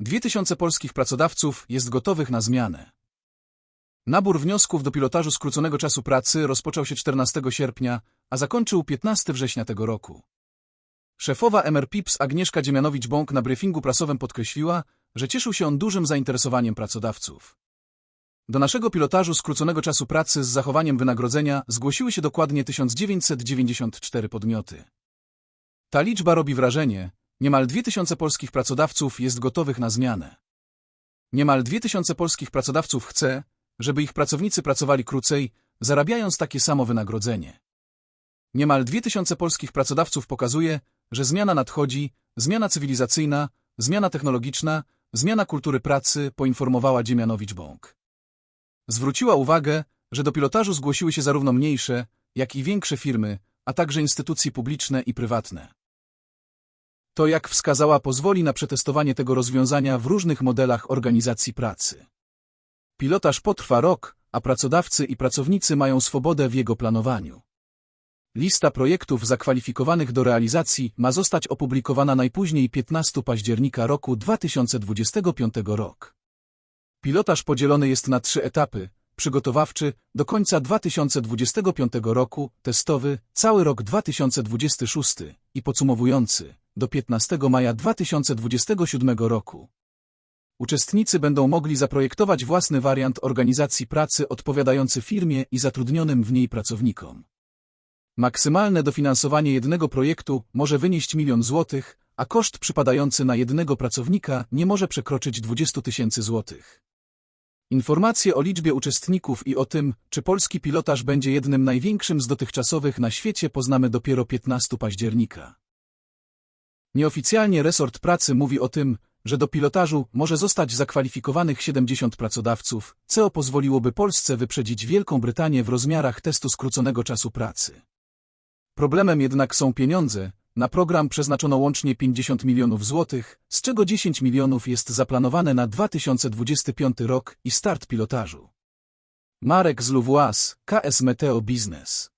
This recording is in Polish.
2000 polskich pracodawców jest gotowych na zmianę. Nabór wniosków do pilotażu skróconego czasu pracy rozpoczął się 14 sierpnia, a zakończył 15 września tego roku. Szefowa MRPIPS Agnieszka Dziemianowicz-Bąk na briefingu prasowym podkreśliła, że cieszył się on dużym zainteresowaniem pracodawców. Do naszego pilotażu skróconego czasu pracy z zachowaniem wynagrodzenia zgłosiły się dokładnie 1994 podmioty. Ta liczba robi wrażenie, niemal 2000 polskich pracodawców jest gotowych na zmianę. Niemal 2000 polskich pracodawców chce, żeby ich pracownicy pracowali krócej, zarabiając takie samo wynagrodzenie. Niemal 2000 polskich pracodawców pokazuje, że zmiana nadchodzi, zmiana cywilizacyjna, zmiana technologiczna, zmiana kultury pracy, poinformowała Dziemianowicz-Bąk. Zwróciła uwagę, że do pilotażu zgłosiły się zarówno mniejsze, jak i większe firmy, a także instytucje publiczne i prywatne. To, jak wskazała, pozwoli na przetestowanie tego rozwiązania w różnych modelach organizacji pracy. Pilotaż potrwa rok, a pracodawcy i pracownicy mają swobodę w jego planowaniu. Lista projektów zakwalifikowanych do realizacji ma zostać opublikowana najpóźniej 15 października roku 2025 rok. Pilotaż podzielony jest na trzy etapy. Przygotowawczy do końca 2025 roku, testowy cały rok 2026 i podsumowujący do 15 maja 2027 roku. Uczestnicy będą mogli zaprojektować własny wariant organizacji pracy odpowiadający firmie i zatrudnionym w niej pracownikom. Maksymalne dofinansowanie jednego projektu może wynieść milion złotych, a koszt przypadający na jednego pracownika nie może przekroczyć 20 tysięcy złotych. Informacje o liczbie uczestników i o tym, czy polski pilotaż będzie jednym największym z dotychczasowych na świecie poznamy dopiero 15 października. Nieoficjalnie resort pracy mówi o tym, że do pilotażu może zostać zakwalifikowanych 70 pracodawców, co pozwoliłoby Polsce wyprzedzić Wielką Brytanię w rozmiarach testu skróconego czasu pracy. Problemem jednak są pieniądze. Na program przeznaczono łącznie 50 milionów złotych, z czego 10 milionów jest zaplanowane na 2025 rok i start pilotażu. Marek z Luwłas, KS Meteo Business